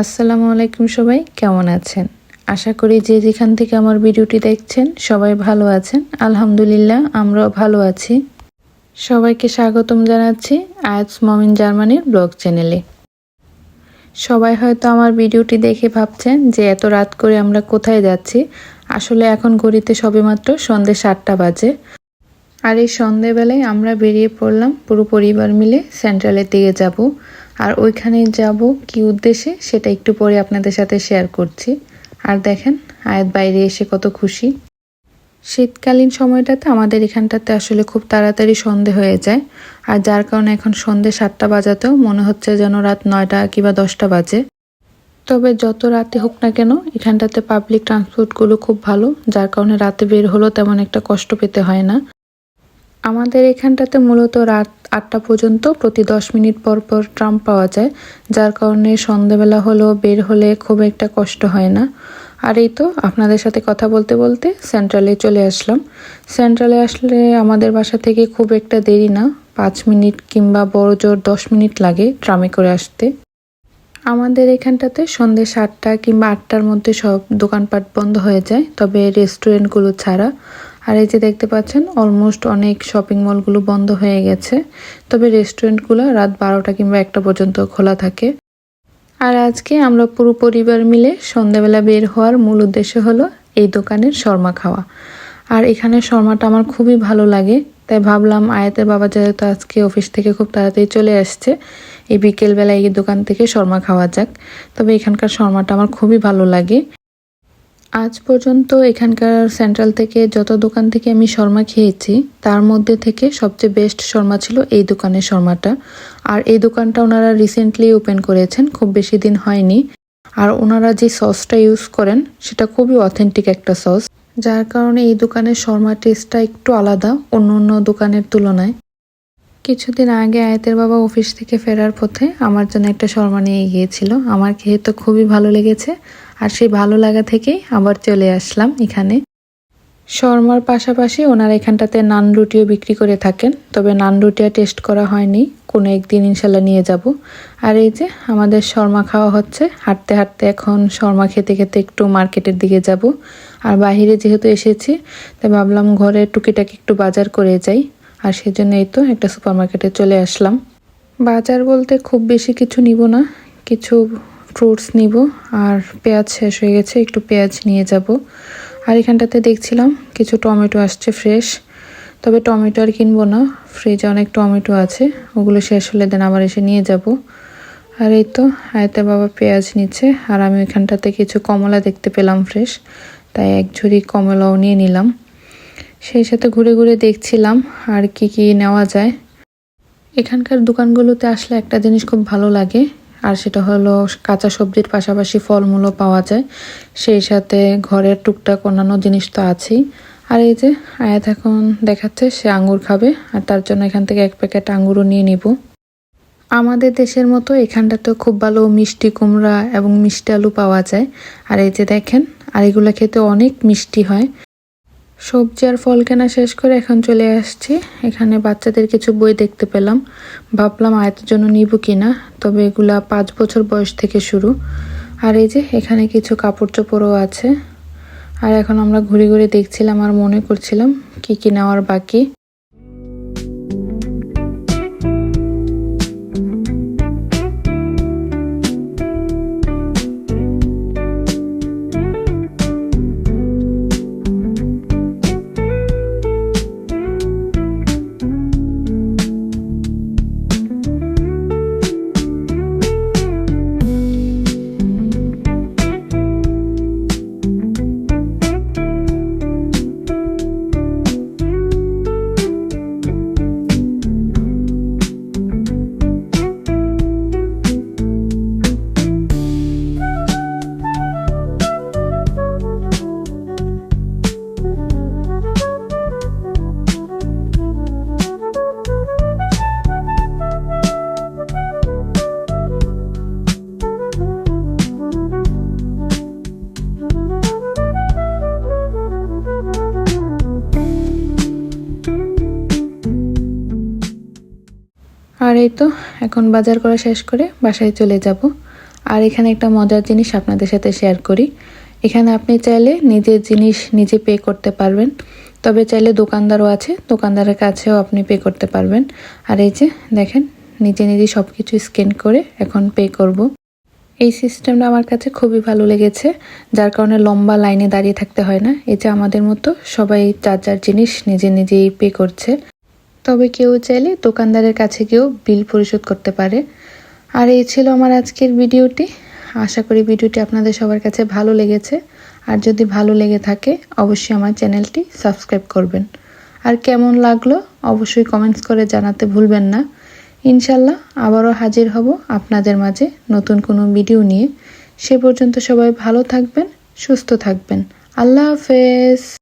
আসসালামু আলাইকুম সবাই, কেমন আছেন? আশা করি যে যেখান থেকে আমার ভিডিওটি দেখছেন, সবাই ভালো আছেন। আলহামদুলিল্লাহ, আমরাও ভালো আছি। সবাইকে স্বাগতম জানাচ্ছি আয়াতস মমিন জার্মানির ব্লগ চ্যানেলে। সবাই হয়তো আমার ভিডিওটি দেখে ভাবছেন যে এত রাত করে আমরা কোথায় যাচ্ছি। আসলে এখন ঘড়িতে সবেমাত্র সন্ধ্যে সাতটা বাজে। আর এই সন্ধেবেলায় আমরা বেরিয়ে পড়লাম, পুরো পরিবার মিলে সেন্ট্রালের দিকে যাব। আর ওইখানে যাব কি উদ্দেশ্যে সেটা একটু পরে আপনাদের সাথে শেয়ার করছি। আর দেখেন, আয়াত বাইরে এসে কত খুশি। শীতকালীন সময়টাতে আমাদের এখানটাতে আসলে খুব তাড়াতাড়ি সন্ধে হয়ে যায়। আর যার কারণে এখন সন্ধে সাতটা বাজাতেও মনে হচ্ছে যেন রাত নয়টা কিংবা দশটা বাজে। তবে যত রাতে হোক না কেন, এখানটাতে পাবলিক ট্রান্সপোর্টগুলো খুব ভালো। যার কারণে রাতে বের হলেও তেমন একটা কষ্ট পেতে হয় না। আমাদের এখানটাতে মূলত রাত আটটা পর্যন্ত প্রতি দশ মিনিট পর পর ট্রাম পাওয়া যায়, যার কারণে সন্ধেবেলা হলেও বের হলে খুব একটা কষ্ট হয় না। আর এই তো আপনাদের সাথে কথা বলতে বলতে সেন্ট্রালে চলে আসলাম। সেন্ট্রালে আসলে আমাদের বাসা থেকে খুব একটা দেরি না, পাঁচ মিনিট কিংবা বড় জোর দশ মিনিট লাগে ট্রামে করে আসতে। আমাদের এখানটাতে সন্ধ্যে সাতটা কিংবা আটটার মধ্যে সব দোকানপাট বন্ধ হয়ে যায়, তবে রেস্টুরেন্টগুলো ছাড়া। আর এই যে দেখতে পাচ্ছেন অলমোস্ট অনেক শপিং মলগুলো বন্ধ হয়ে গেছে। তবে রেস্টুরেন্টগুলো রাত বারোটা কিংবা একটা পর্যন্ত খোলা থাকে। আর আজকে আমরা পুরো পরিবার মিলে সন্ধ্যাবেলা বের হওয়ার মূল উদ্দেশ্য হলো এই দোকানের শর্মা খাওয়া। আর এখানে শর্মাটা আমার খুবই ভালো লাগে, তাই ভাবলাম আয়াতের বাবা যেহেতু আজকে অফিস থেকে খুব তাড়াতাড়ি চলে আসছে, এই বিকেলবেলা এই দোকান থেকে শর্মা খাওয়া যাক। তবে এখানকার শর্মাটা আমার খুবই ভালো লাগে। আজ পর্যন্ত এখানকার সেন্ট্রাল থেকে যত দোকান থেকে আমি শর্মা খেয়েছি, তার মধ্যে থেকে সবচেয়ে বেস্ট শর্মা ছিল এই দোকানের শর্মাটা। আর এই দোকানটা ওনারা রিসেন্টলি ওপেন করেছেন, খুব বেশি দিন হয়নি। আর ওনারা যে সসটা ইউজ করেন, সেটা খুবই অথেন্টিক একটা সস যার কারণে এই দোকানের শর্মা টেস্টটা একটু আলাদা অন্য অন্য দোকানের তুলনায়। কিছুদিন আগে আয়তের বাবা অফিস থেকে ফেরার পথে আমার জন্য একটা শর্মা নিয়ে গিয়েছিল। আমার খেয়ে তো খুবই ভালো লেগেছে। আর সেই ভালো লাগা থেকেই আবার চলে আসলাম এখানে। শর্মার পাশাপাশি ওনার এখানটাতে নান রুটিও বিক্রি করে থাকেন। তবে নান রুটিয়া টেস্ট করা হয়নি। কোনো একদিন ইনশাল্লাহ নিয়ে যাব। আর এই যে আমাদের শর্মা খাওয়া হচ্ছে, হাঁটতে হাঁটতে এখন শর্মা খেতে খেতে একটু মার্কেটের দিকে যাব। আর বাহিরে যেহেতু এসেছি, তাই ভাবলাম ঘরে টুকিটাকি একটু বাজার করে যাই। আর সেজন্য এই তো একটা সুপার মার্কেটে চলে আসলাম। বাজার বলতে খুব বেশি কিছু নিব না, কিছু ফ্রুটস নিব, আর পেঁয়াজ শেষ হয়ে গেছে, একটু পেঁয়াজ নিয়ে যাব। আর এখানটাতে দেখছিলাম কিছু টমেটো আসছে ফ্রেশ তবে টমেটো আর কিনবো না ফ্রিজে অনেক টমেটো আছে, ওগুলো শেষ হলে দেন আবার এসে নিয়ে যাব। আর এই তো আয়তে বাবা পেঁয়াজ নিচ্ছে, আর আমি ওইখানটাতে কিছু কমলা দেখতে পেলাম ফ্রেশ তাই এক ঝুড়ি কমলাও নিয়ে নিলাম। সেই সাথে ঘুরে ঘুরে দেখছিলাম আর কি কি নেওয়া যায়। এখানকার দোকানগুলোতে আসলে একটা জিনিস খুব ভালো লাগে, আর সেটা হলো কাঁচা সবজির পাশাপাশি ফলমূলও পাওয়া যায়। সেই সাথে ঘরের টুকটাক অন্যান্য জিনিস তো আছেই। আর এই যে আয়াত এখন দেখাচ্ছে সে আঙ্গুর খাবে, আর তার জন্য এখান থেকে এক প্যাকেট আঙ্গুরও নিয়ে নিব। আমাদের দেশের মতো এখানটাতেও খুব ভালো মিষ্টি কুমড়া এবং মিষ্টি আলু পাওয়া যায়। আর এই যে দেখেন, আর এগুলো খেতে অনেক মিষ্টি হয়। সবজি আর ফল কেনা শেষ করে এখন চলে আসছি। এখানে বাচ্চাদের কিছু বই দেখতে পেলাম। ভাবলাম আয়তের জন্য নিব কিনা, তবে এগুলা পাঁচ বছর বয়স থেকে শুরু। আর এই যে, এখানে কিছু কাপড় চোপড়ও আছে। আর এখন আমরা ঘুরে ঘুরে দেখছিলাম আর মনে করছিলাম কি কি নেওয়ার বাকি। আর এই তো, এখন বাজার করা শেষ করে বাসায় চলে যাব। আর এখানে একটা মজার জিনিস আপনাদের সাথে শেয়ার করি। এখানে আপনি চাইলে নিজের জিনিস নিজে পে করতে পারবেন। তবে চাইলে দোকানদারও আছে, দোকানদারের কাছেও আপনি পে করতে পারবেন। আর এই যে, দেখেন, নিজে নিজে সব কিছু স্ক্যান করে এখন পে করব। এই সিস্টেমটা আমার কাছে খুবই ভালো লেগেছে, যার কারণে লম্বা লাইনে দাঁড়িয়ে থাকতে হয় না। এই যে আমাদের মতো সবাই যার যার জিনিস নিজে নিজেই পে করছে। তবে কেউ চাইলে দোকানদারের কাছে গিয়েও বিল পরিশোধ করতে পারে। আর এই ছিল আমার আজকের ভিডিওটি। আশা করি ভিডিওটি আপনাদের সবার কাছে ভালো লেগেছে। আর যদি ভালো লেগে থাকে, অবশ্যই আমার চ্যানেলটি সাবস্ক্রাইব করবেন। আর কেমন লাগল, অবশ্যই কমেন্টস করে জানাতে ভুলবেন না। ইনশাল্লাহ আবারও হাজির হব আপনাদের মাঝে নতুন কোনো ভিডিও নিয়ে। সে পর্যন্ত সবাই ভালো থাকবেন, সুস্থ থাকবেন। আল্লাহ হাফেজ।